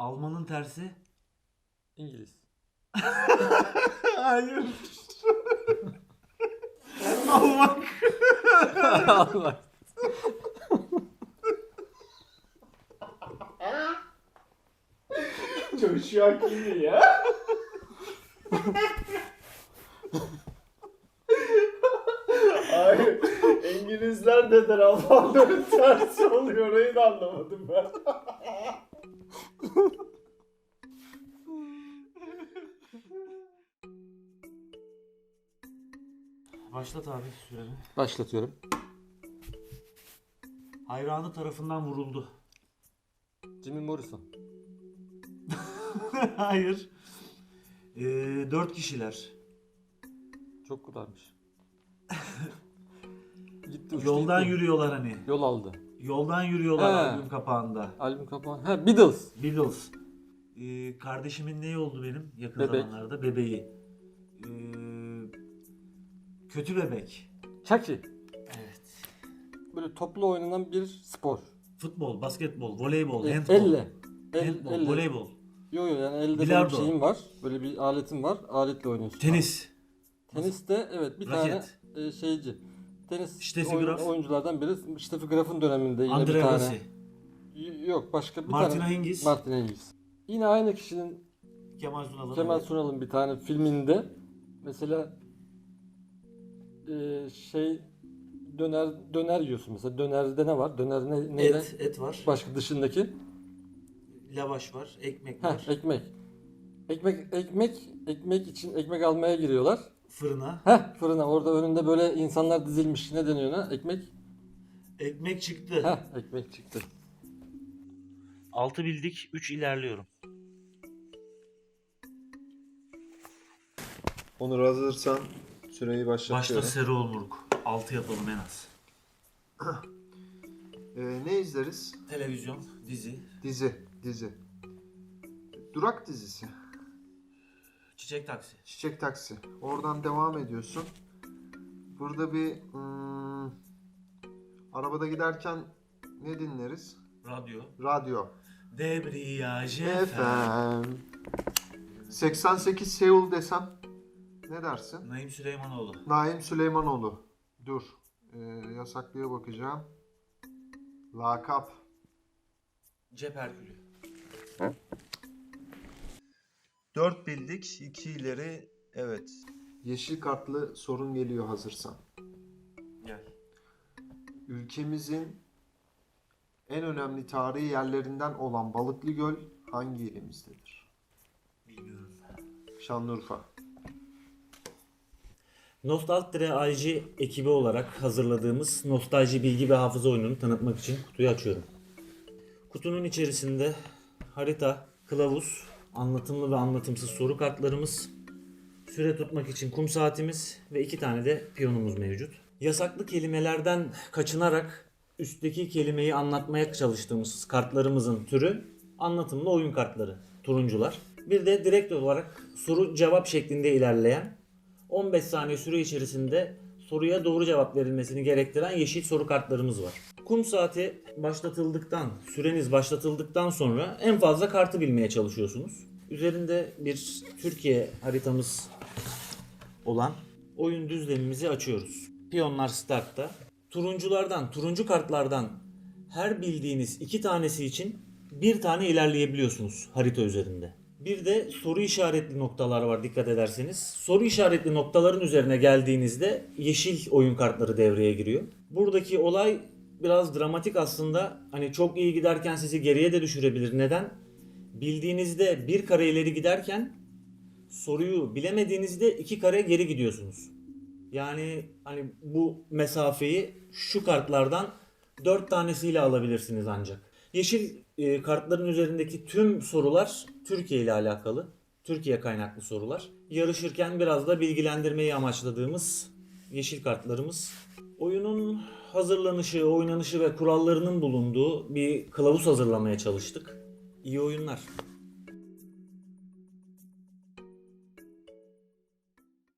Almanın tersi. İngiliz. Hayır. Alman. Allah. Joshua kimdi ya? Hayır. İngilizler neden Almanların tersi oluyor orayı da anlamadım ben. Başlat abi süremi. Başlatıyorum. Hayranı tarafından vuruldu. Jimmy Morrison. Hayır. Ee, dört kişiler. Çok kudarmış. Gitti uçtu Yoldan gitti. yürüyorlar hani. Yol aldı. Yoldan yürüyorlar He. albüm kapağında. Albüm kapağı. Ha Beatles. Beatles. Ee, kardeşimin neyi oldu benim yakın Bebek. zamanlarda? Bebeği. Ee, kötü bebek. Chucky. Evet. Böyle toplu oynanan bir spor. Futbol, basketbol, voleybol, E, handbol. elle. El, Handbol, elle. voleybol. Yo yo yani elde böyle Bilardo. bir şeyin var. Böyle bir aletin var. Aletle oynuyorsun. Tenis. Teniste evet bir Raket. tane e, şeyci. Tenis Steffi oyun- Graf. oyunculardan biri Steffi Graf'ın döneminde yine bir tane. Agassi. Y- Yok başka bir Martina tane. Hingis. Martin Hingis. Yine aynı kişinin Kemal Sunal'ın. Kemal Sunal'ın bir tane filminde mesela e, şey döner döner yiyorsun mesela dönerde ne var? Döner ne, neyden? Et, et var. Başka dışındaki. Lavaş var, ekmek Heh, var. ekmek. Ekmek ekmek ekmek için ekmek almaya giriyorlar. Fırına. Heh fırına orada önünde böyle insanlar dizilmiş. Ne deniyor ona? Ekmek. Ekmek çıktı. Heh ekmek çıktı. 6 bildik, 3 ilerliyorum. Onur hazırsan süreyi Başta başlatıyorum. Serol Muruk. 6 yapalım en az. Ee, ne izleriz? Televizyon, dizi, Dizi, dizi. Durak dizisi. Çiçek taksi. Çiçek Taksi. Oradan devam ediyorsun. Burada bir hmm, arabada giderken ne dinleriz? Radyo. Radyo. Debriyaj. FM. 88 Seul desem ne dersin? Naim Süleymanoğlu. Naim Süleymanoğlu. Dur. Ee, yasaklıya bakacağım. Lakap. Cep Herkülü. 4 bildik. 2 ileri. Evet. Yeşil kartlı sorun geliyor hazırsan. Gel. Ülkemizin en önemli tarihi yerlerinden olan Balıklı Göl hangi ilimizdedir? Bilmiyorum. Şanlıurfa. Nostaltre IG ekibi olarak hazırladığımız nostalji bilgi ve hafıza oyununu tanıtmak için kutuyu açıyorum. Kutunun içerisinde harita, kılavuz, anlatımlı ve anlatımsız soru kartlarımız, süre tutmak için kum saatimiz ve iki tane de piyonumuz mevcut. Yasaklı kelimelerden kaçınarak üstteki kelimeyi anlatmaya çalıştığımız kartlarımızın türü anlatımlı oyun kartları, turuncular. Bir de direkt olarak soru cevap şeklinde ilerleyen 15 saniye süre içerisinde soruya doğru cevap verilmesini gerektiren yeşil soru kartlarımız var. Kum saati başlatıldıktan, süreniz başlatıldıktan sonra en fazla kartı bilmeye çalışıyorsunuz. Üzerinde bir Türkiye haritamız olan oyun düzlemimizi açıyoruz. Piyonlar startta. Turunculardan, turuncu kartlardan her bildiğiniz iki tanesi için bir tane ilerleyebiliyorsunuz harita üzerinde. Bir de soru işaretli noktalar var dikkat ederseniz. Soru işaretli noktaların üzerine geldiğinizde yeşil oyun kartları devreye giriyor. Buradaki olay biraz dramatik aslında. Hani çok iyi giderken sizi geriye de düşürebilir. Neden? Bildiğinizde bir kare ileri giderken soruyu bilemediğinizde iki kare geri gidiyorsunuz. Yani hani bu mesafeyi şu kartlardan 4 tanesiyle alabilirsiniz ancak. Yeşil e, kartların üzerindeki tüm sorular Türkiye ile alakalı. Türkiye kaynaklı sorular. Yarışırken biraz da bilgilendirmeyi amaçladığımız yeşil kartlarımız. Oyunun hazırlanışı, oynanışı ve kurallarının bulunduğu bir kılavuz hazırlamaya çalıştık. İyi oyunlar.